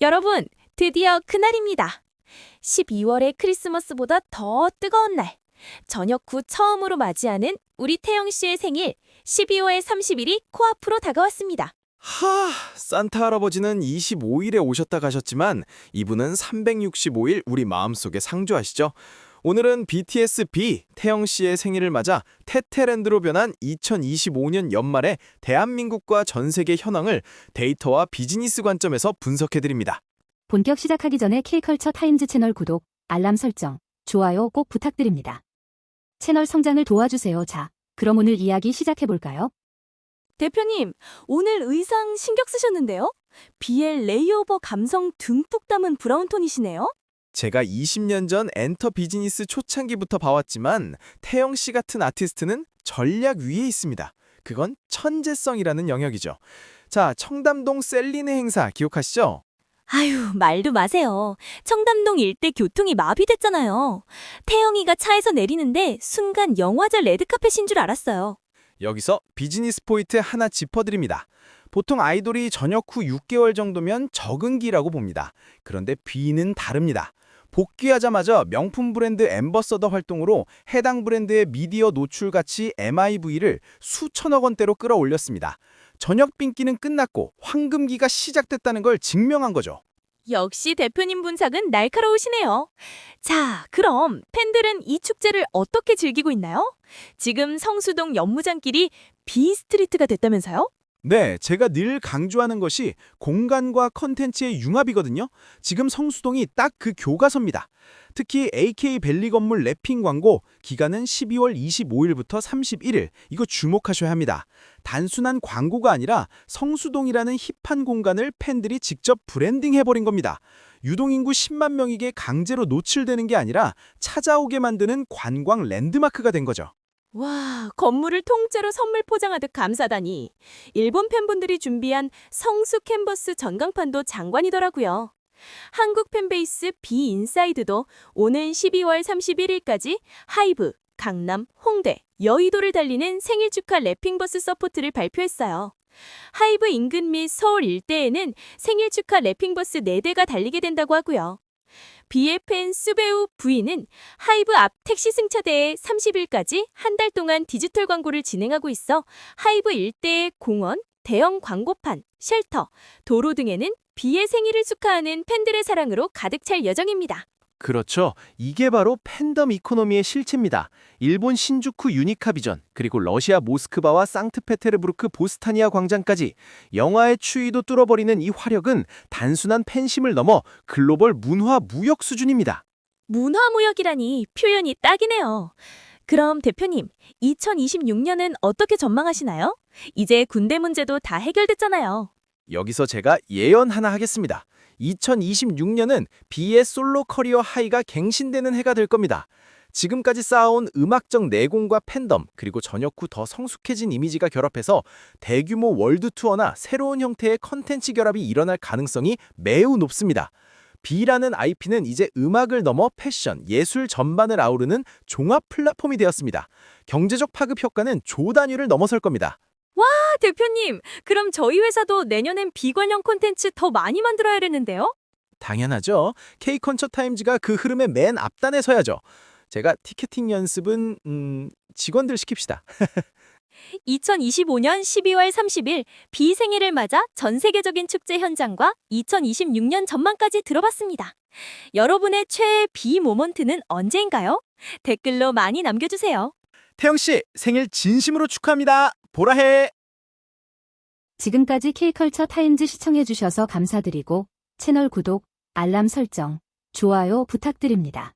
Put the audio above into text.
여러분, 드디어 그날입니다. 12월의 크리스마스보다 더 뜨거운 날. 저녁 후 처음으로 맞이하는 우리 태영 씨의 생일 12월 30일이 코앞으로 다가왔습니다. 하, 산타 할아버지는 25일에 오셨다 가셨지만 이분은 365일 우리 마음속에 상주하시죠. 오늘은 BTS B 태영 씨의 생일을 맞아 테테랜드로 변한 2025년 연말에 대한민국과 전 세계 현황을 데이터와 비즈니스 관점에서 분석해 드립니다. 본격 시작하기 전에 K컬처 타임즈 채널 구독, 알람 설정, 좋아요 꼭 부탁드립니다. 채널 성장을 도와주세요. 자, 그럼 오늘 이야기 시작해볼까요? 대표님, 오늘 의상 신경 쓰셨는데요? BL 레이오버 감성 듬뿍 담은 브라운 톤이시네요? 제가 20년 전 엔터 비즈니스 초창기부터 봐왔지만 태영 씨 같은 아티스트는 전략 위에 있습니다. 그건 천재성이라는 영역이죠. 자, 청담동 셀리네 행사 기억하시죠? 아유, 말도 마세요. 청담동 일대 교통이 마비됐잖아요. 태영이가 차에서 내리는데 순간 영화제 레드카펫인 줄 알았어요. 여기서 비즈니스 포인트 하나 짚어드립니다. 보통 아이돌이 전역 후 6개월 정도면 적응기라고 봅니다. 그런데 B는 다릅니다. 복귀하자마자 명품 브랜드 엠버서더 활동으로 해당 브랜드의 미디어 노출 가치 MIV를 수천억 원대로 끌어올렸습니다. 저녁 빈기는 끝났고 황금기가 시작됐다는 걸 증명한 거죠. 역시 대표님 분석은 날카로우시네요. 자, 그럼 팬들은 이 축제를 어떻게 즐기고 있나요? 지금 성수동 연무장길이 비스트리트가 됐다면서요? 네, 제가 늘 강조하는 것이 공간과 컨텐츠의 융합이거든요. 지금 성수동이 딱 그 교과서입니다. 특히 AK 벨리 건물 랩핑 광고 기간은 12월 25일부터 31일. 이거 주목하셔야 합니다. 단순한 광고가 아니라 성수동이라는 힙한 공간을 팬들이 직접 브랜딩해버린 겁니다. 유동인구 10만 명에게 강제로 노출되는 게 아니라 찾아오게 만드는 관광 랜드마크가 된 거죠. 와, 건물을 통째로 선물 포장하듯 감사다니. 일본 팬분들이 준비한 성수 캔버스 전광판도 장관이더라고요. 한국 팬베이스 비인사이드도 오는 12월 31일까지 하이브, 강남, 홍대, 여의도를 달리는 생일 축하 랩핑버스 서포트를 발표했어요. 하이브 인근 및 서울 일대에는 생일 축하 랩핑버스 4대가 달리게 된다고 하고요. BFN 수베우 V는 하이브 앞 택시 승차대에 30일까지 한 달 동안 디지털 광고를 진행하고 있어 하이브 일대의 공원, 대형 광고판, 쉘터, 도로 등에는 비의 생일을 축하하는 팬들의 사랑으로 가득 찰 예정입니다. 그렇죠. 이게 바로 팬덤 이코노미의 실체입니다. 일본 신주쿠 유니카 비전, 그리고 러시아 모스크바와 상트페테르부르크 보스타니아 광장까지 영화의 추위도 뚫어버리는 이 화력은 단순한 팬심을 넘어 글로벌 문화 무역 수준입니다. 문화 무역이라니 표현이 딱이네요. 그럼 대표님, 2026년은 어떻게 전망하시나요? 이제 군대 문제도 다 해결됐잖아요. 여기서 제가 예언 하나 하겠습니다. 2026년은 비의 솔로 커리어 하이가 갱신되는 해가 될 겁니다. 지금까지 쌓아온 음악적 내공과 팬덤, 그리고 전역 후 더 성숙해진 이미지가 결합해서 대규모 월드 투어나 새로운 형태의 컨텐츠 결합이 일어날 가능성이 매우 높습니다. 비라는 IP는 이제 음악을 넘어 패션, 예술 전반을 아우르는 종합 플랫폼이 되었습니다. 경제적 파급 효과는 조 단위를 넘어설 겁니다. 아, 대표님, 그럼 저희 회사도 내년엔 비관련 콘텐츠 더 많이 만들어야겠는데요? 당연하죠. K컨처 타임즈가 그 흐름의 맨 앞단에 서야죠. 제가 티켓팅 연습은 음, 직원들 시킵시다. 2025년 12월 30일 비 생일을 맞아 전 세계적인 축제 현장과 2026년 전망까지 들어봤습니다. 여러분의 최애 비 모먼트는 언제인가요? 댓글로 많이 남겨주세요. 태영 씨 생일 진심으로 축하합니다. 보라해. 지금까지 K컬처 타임즈 시청해주셔서 감사드리고 채널 구독, 알람 설정, 좋아요 부탁드립니다.